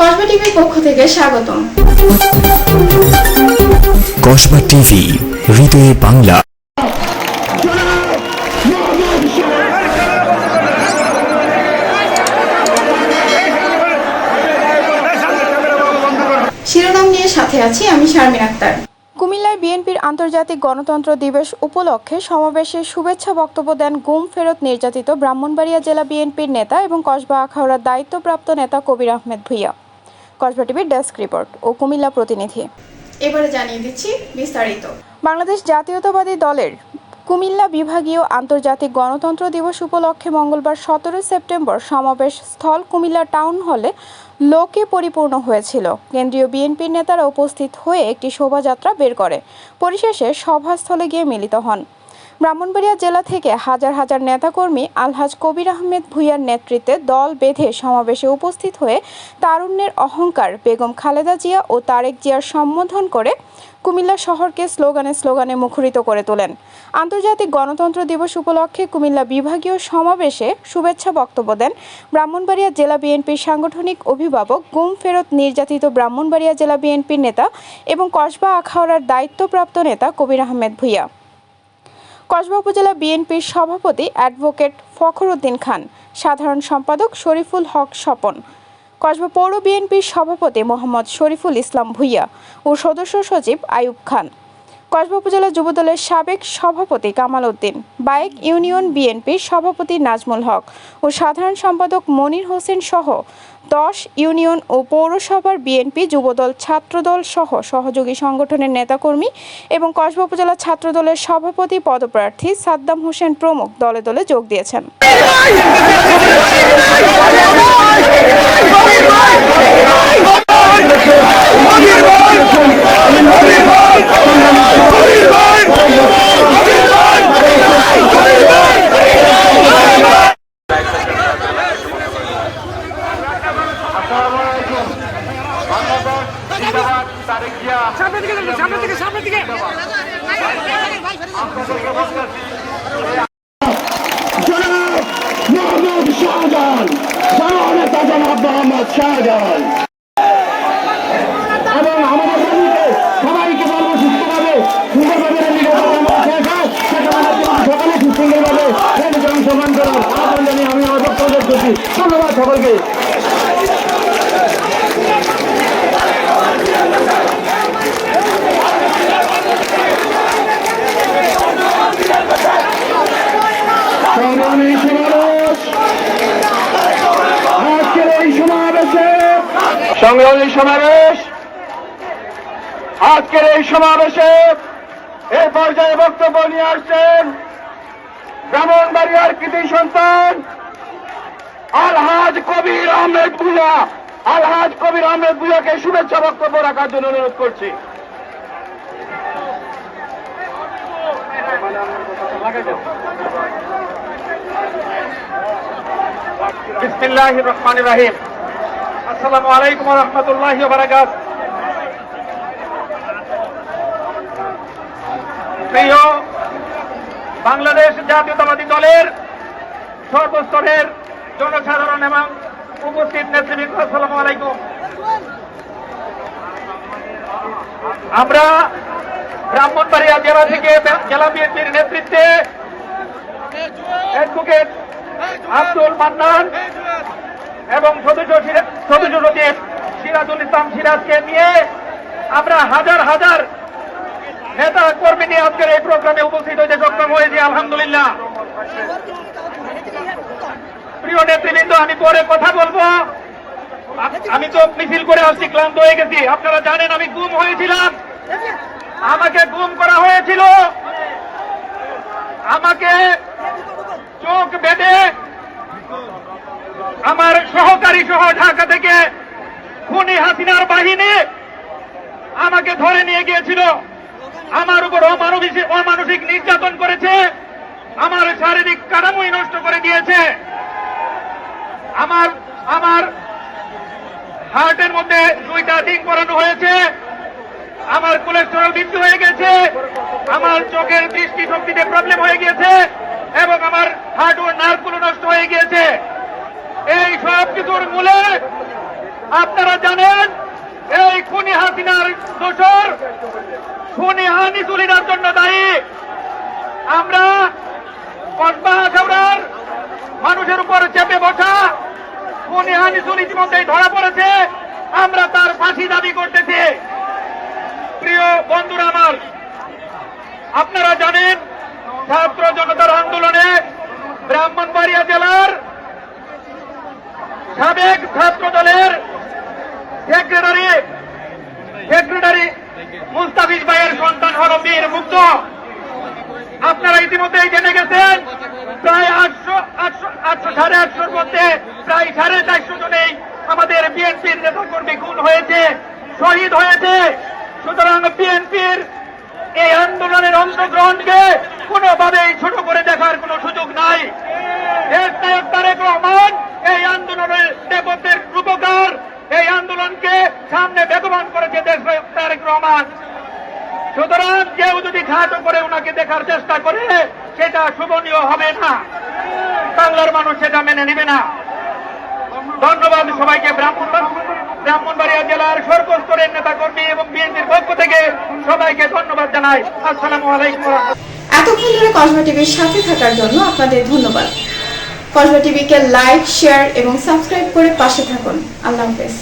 কসবা টিভির পক্ষ থেকে স্বাগতম। টিভি হৃদয়ে বাংলা। শিরোনাম নিয়ে সাথে আছি আমি শারমিন আক্তার। কুমিল্লায় বিএনপির আন্তর্জাতিক গণতন্ত্র দিবস উপলক্ষে সমাবেশে শুভেচ্ছা বক্তব্য দেন গুম ফেরত নির্যাতিত ব্রাহ্মণবাড়িয়া জেলা বিএনপির নেতা এবং কসবা আখাউড়ার দায়িত্বপ্রাপ্ত নেতা কবির আহমেদ ভুইয়া। কসবা টিভির ডেস্ক রিপোর্ট ও কুমিল্লা প্রতিনিধি। এবারে জানিয়ে দিচ্ছি বিস্তারিত। বাংলাদেশ জাতীয়তাবাদী দলের কুমিল্লা বিভাগীয় আন্তর্জাতিক গণতন্ত্র দিবস উপলক্ষে মঙ্গলবার সতেরো সেপ্টেম্বর সমাবেশ স্থল কুমিল্লা টাউন হলে লোকে পরিপূর্ণ হয়েছিল। কেন্দ্রীয় বিএনপির নেতারা উপস্থিত হয়ে একটি শোভাযাত্রা বের করে। পরিশেষে সভাস্থলে গিয়ে মিলিত হন। ব্রাহ্মণবাড়িয়া জেলা থেকে হাজার হাজার নেতাকর্মী আলহাজ কবির আহমেদ ভুইয়ার নেতৃত্বে দল বেঁধে সমাবেশে উপস্থিত হয়ে তারুণ্যের অহংকার বেগম খালেদা জিয়া ও তারেক জিয়ার সম্বোধন করে কুমিল্লা শহরকে স্লোগানে স্লোগানে মুখরিত করে তোলেন। আন্তর্জাতিক গণতন্ত্র দিবস উপলক্ষে কুমিল্লা বিভাগীয় সমাবেশে শুভেচ্ছা বক্তব্য দেন ব্রাহ্মণবাড়িয়া জেলা বিএনপির সাংগঠনিক অভিভাবক গুম ফেরত নির্যাতিত ব্রাহ্মণবাড়িয়া জেলা বিএনপির নেতা এবং কসবা আখাউড়ার দায়িত্বপ্রাপ্ত নেতা কবির আহমেদ ভুইয়া। কসবা উপজেলা বিএনপির সভাপতি অ্যাডভোকেট ফখরুদ্দিন খান, সাধারণ সম্পাদক শরীফুল হক স্বপন, কসবা পৌর বিএনপির সভাপতি মোহাম্মদ শরীফুল ইসলাম ভুইয়া ও সদস্য সচিব আয়ুব খান। কসবা উপজেলা যুবদলের সাবেক সভাপতি কামাল উদ্দিন, বাইক ইউনিয়ন বিএনপির সভাপতি নাজমুল হক ও সাধারণ সম্পাদক মনির হোসেন সহ দশ ইউনিয়ন ও পৌরসভার বিএনপি যুবদল ছাত্রদল সহ সহযোগী সংগঠনের নেতাকর্মী এবং কসবা উপজেলা ছাত্রদলের সভাপতি পদপ্রার্থী সাদ্দাম হোসেন প্রমুখ দলে দলে যোগ দিয়েছেন। সামনের দিকে সামনের দিকে সামনের দিকে মোহাম্মদ শাহজাহান জননেতা জনাব মোহাম্মদ শাহজাহান এবং আমাদের সবাইকে সবাইকে বলব সুস্থভাবে সুন্দরভাবে সকলে সুন্দরভাবে অংশগ্রহণ করুন আহ্বান জানিয়ে আমি আমার বক্তব্য করছি ধন্যবাদ সকলকে সংগ্রামী সমাবেশ আজকের এই সমাবেশে সংগ্রামী সমাবেশ। আজকের এই সমাবেশে এই পর্যায়ে বক্তব্য নিয়ে আসছেন ব্রাহ্মণ ব্রাহ্মণবাড়িয়ার কৃতি সন্তান আলহাজ কবির আহমেদ ভুয়া আলহাজ কবির আহমেদ ভুয়াকে শুভেচ্ছা বক্তব্য রাখার জন্য অনুরোধ করছি। বিসমিল্লাহ রহমান রাহিম। আসসালামু আলাইকুম রহমতুল্লাহ প্রিয় বাংলাদেশ জাতীয়তাবাদী দলের সর্বস্তরের জনসাধারণ এবং উপস্থিত নেতৃবৃন্দ, আসসালামু আলাইকুম। আমরা ব্রাহ্মণবাড়িয়া জেলা থেকে জেলা বিএনপির নেতৃত্বে অ্যাডভোকেট আব্দুল মান্নান এবং সদস্য সিরাজুল ইসলাম সিরাজকে নিয়ে আমরা হাজার হাজার নেতা কর্মী নিয়ে আজকের এই প্রোগ্রামে উপস্থিত হইতে সক্ষম হয়েছি, আলহামদুলিল্লাহ। প্রিয় নেতৃবৃন্দ, আমি পরে কথা বলব। আমি তো মিছিল করে আসছি, ক্লান্ত হয়ে গেছি। আপনারা জানেন, আমি গুম হয়েছিলাম। আমাকে গুম করা হয়েছিল। আমাকে চোখ বেঁধে আমার সহকারী সহ ঢাকা থেকে খুনি হাসিনার বাহিনী আমাকে ধরে নিয়ে গিয়েছিল। আমার উপর অমানবিক অমানসিক নির্যাতন করেছে। আমার শারীরিক কাঠামোই নষ্ট করে দিয়েছে। আমার আমার হার্টের মধ্যে দুইটা রিং করানো হয়েছে। আমার কোলেস্টেরল বৃদ্ধি হয়ে গেছে। আমার চোখের দৃষ্টি শক্তিতে প্রবলেম হয়ে গিয়েছে এবং আমার হার্ট ও নার্ভগুলো নষ্ট হয়ে গিয়েছে। এই সব কিছুর মূলে আপনারা জানেন, এই খুনি হাসিনার দোষর খুনি হানি তুলিনার জন্য দায়ী। আমরা কসবা মানুষের উপর চেপে বসা খুনি হানি তুলি ইতিমধ্যেই ধরা পড়েছে, আমরা তার ফাঁসি দাবি করতেছি। প্রিয় বন্ধুরা আমার, আপনারা জানেন, ছাত্র জনতার আন্দোলনে ব্রাহ্মণবাড়িয়া জেলার সাবেক ছাত্র দলের সেক্রেটারি সেক্রেটারি মুস্তাফিজ ভাইয়ের সন্তান হল বীর মুক্ত আপনারা ইতিমধ্যেই জেনে গেছেন, প্রায় আটশো আটশো আটশো, সাড়ে আটশোর মধ্যে প্রায় সাড়ে চারশো জনেই আমাদের বিএনপির নেতাকর্মী খুন হয়েছে, শহীদ হয়েছে। সুতরাং বিএনপির এই আন্দোলনের অংশগ্রহণকে কোনোভাবেই ছোট করে দেখার কোনো সুযোগ নাই দেশ নায়ক তারেক রহমান এই আন্দোলনের নেপথ্যের রূপকার এই আন্দোলনকে সামনে বেগবান করেছে দেশ নায়ক তারেক রহমান সুতরাং কেউ যদি ঘাটো করে ওনাকে দেখার চেষ্টা করে, সেটা শোভনীয় হবে না। বাংলার মানুষ সেটা মেনে নেবে না। ধন্যবাদ সবাইকে ব্রাহ্মণ ব্রাহ্মণবাড়িয়া জেলার সর্বস্তরের নেতাকর্মী এবং বিএনপির পক্ষ থেকে সবাইকে ধন্যবাদ জানাই। আসসালামু আলাইকুম এতক্ষণ ধরে কসবা টিভির সাথে থাকার জন্য আপনাদের ধন্যবাদ। কসবা টিভিকে লাইক, শেয়ার এবং সাবস্ক্রাইব করে পাশে থাকুন। আল্লাহ হাফেজ।